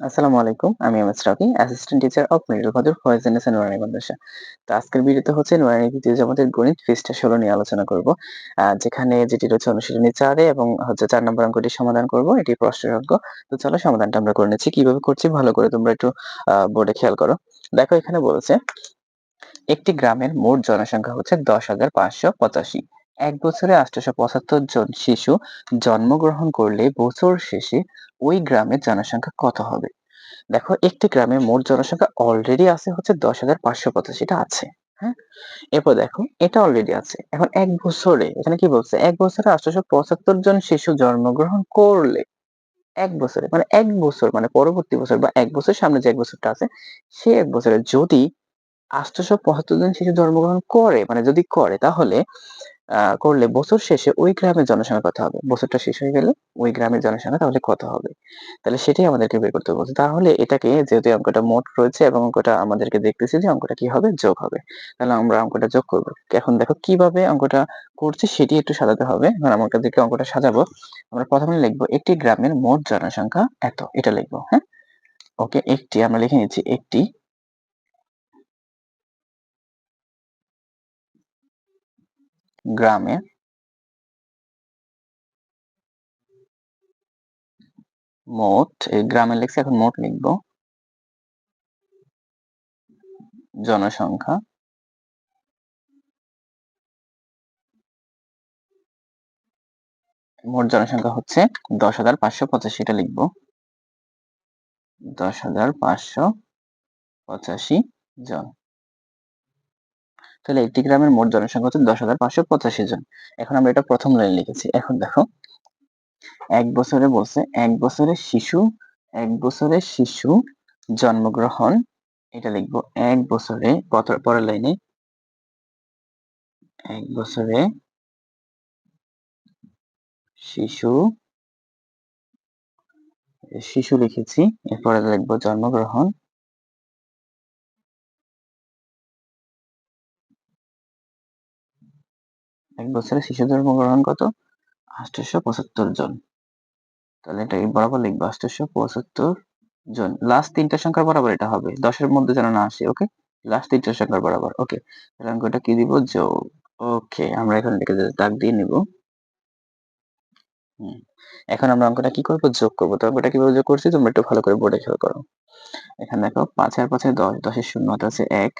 আসসালামু আলাইকুম। আমি M S Rafi, assistant teacher of middle Kadar Foyez and নুরানি মাদ্রাসা। তো আজকের ভিডিওতে হচ্ছে নুরানি দ্বিতীয় জামাতের গণিত পৃষ্ঠা ১৬ নিয়ে আলোচনা করব। যেখানে যেটি রয়েছে অনুশীলনী ৪ এ এবং হচ্ছে ৪ নম্বর অঙ্কটি সমাধান করব। এটি প্রশ্নের। তো চলো সমাধানটা আমরা করে নিচ্ছি। কীভাবে করছি ভালো করে তোমরা একটু বোর্ডে খেয়াল করো। দেখো এখানে বলেছে একটি গ্রামের মোট জনসংখ্যা হচ্ছে ১০৫৮৫। এক বছরে ৮৭৫ জন শিশু জন্মগ্রহণ করলে বছর শেষে ওই গ্রামের জনসংখ্যা কত হবে? দেখো, একটি গ্রামে মোট জনসংখ্যা অলরেডি আছে হচ্ছে ১০৫৮৫ টা আছে। হ্যাঁ? এরপর দেখো, এটা অলরেডি আছে। এখন ১ বছরে, এখানে কি বলছে? ১ বছরে ৮৭৫ জন শিশু জন্মগ্রহণ করলে এক বছরে মানে এক বছর মানে পরবর্তী বছর বা এক বছর সামনে যে এক বছরটা আছে, সে এক বছরে যদি ৮৭৫ জন শিশু জন্মগ্রহণ করে মানে যদি করে, তাহলে করলে বছর শেষে ওই গ্রামের জনসংখ্যা কত হবে? বছরটা শেষ হয়ে গেলে ওই গ্রামের জনসংখ্যা তাহলে কত হবে? তাহলে সেটাই আমাদেরকে বের করতে বলছে। তাহলে এটাকে যেহেতু অঙ্কটা মোট রয়েছে এবং অঙ্কটা আমাদেরকে দেখতেছি যে অঙ্কটা কি হবে? যোগ হবে। তাহলে আমরা অঙ্কটা যোগ করব। এখন দেখো কীভাবে অঙ্কটা করছি সেটি একটু সাজাতে হবে। এখন আমাদেরকে অঙ্কটা সাজাবো। আমরা প্রথমে লিখব একটি গ্রামের মোট জনসংখ্যা এত। এটা লিখব। হ্যাঁ? ওকে, একটি, আমরা লিখে নিচ্ছি একটি গ্রামে। মোট, এই গ্রামে লিখছি, এখন মোট লিখব। জনসংখ্যা। মোট জনসংখ্যা হচ্ছে দশ হাজার পাঁচশো পঁচাশি, এটা লিখব। দশ হাজার পাঁচশো পঁচাশি জন। তাহলে একটি গ্রামের মোট জনসংখ্যা হচ্ছে দশ হাজার পাঁচশো পঁচাশি জন। এখন আমরা এটা প্রথম লাইন লিখেছি। এখন দেখো, এক বছরে বলছে, এক বছরে শিশু, এক বছরে শিশু জন্মগ্রহণ, এটা লিখব, এক বছরে পরের লাইনে, এক বছরে শিশু শিশু লিখেছি, এরপরে লিখব জন্মগ্রহণ এক বছরে শিশু জন্মগ্রহণ কত? আটশো পঁচাত্তর জন। তাহলে এটা বরাবর লিখব, আটশো পঁচাত্তর জন। লাস্ট তিনটা সংখ্যার বরাবর এটা হবে। দশের মধ্যে যেন না আসে ওকে লাস্ট তিনটা সংখ্যার বরাবর ওকে তাহলে অঙ্কটা কি দিব? যোগ ওকে আমরা এখানে লিখে দাগ দিয়ে নিব। এখন আমরা অঙ্কটা কি করব? যোগ করব। তো অঙ্কটা কীভাবে যোগ করছি? তোমরা একটু ভালো করে বোর্ডে খেয়াল করো। এখানে দেখো পাঁচ আর পাঁচে দশ, দশের শূন্য আছে এক।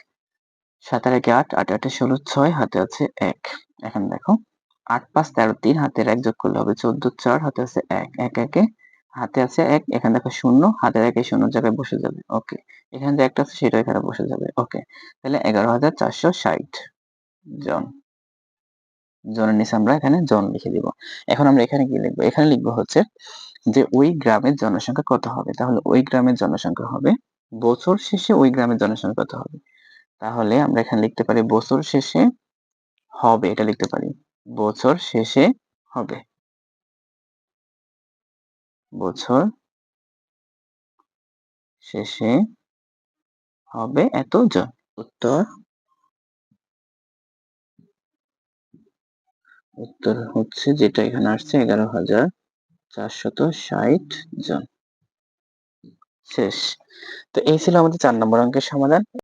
সাত আর একে আট আট, আটে ষোলো, ছয়, হাতে আছে এক। এখন দেখো, আট, পাঁচ, তেরো, তিন হাতের এক যোগ করলে হবে চোদ্দ, চার, হাতে আছে এক এক, একে হাতে আছে এক, এখানে দেখো শূন্য, হাতের একে শূন্য জায়গায় বসে যাবে, ওকে। এখানে যে একটা আছে সেটা এখানে বসে যাবে, ওকে। তাহলে এগারো হাজার চারশো ষাট জন। জনের নিচে আমরা এখানে জন লিখে দিব। এখন আমরা এখানে কি লিখব? এখানে লিখব হচ্ছে যে ওই গ্রামের জনসংখ্যা কত হবে? তাহলে ওই গ্রামের জনসংখ্যা হবে, বছর শেষে ওই গ্রামের জনসংখ্যা কত হবে? তাহলে আমরা এখানে লিখতে পারি বছর শেষে হবে, এটা লিখতে পারি। বছর শেষে হবে। বছর শেষে হবে এত জন উত্তর? উত্তর হচ্ছে যেটা এখানে আসছে, এগারো হাজার চারশত ষাট জন। শেষ। তো এই ছিল আমাদের চার নম্বর অঙ্কের সমাধান।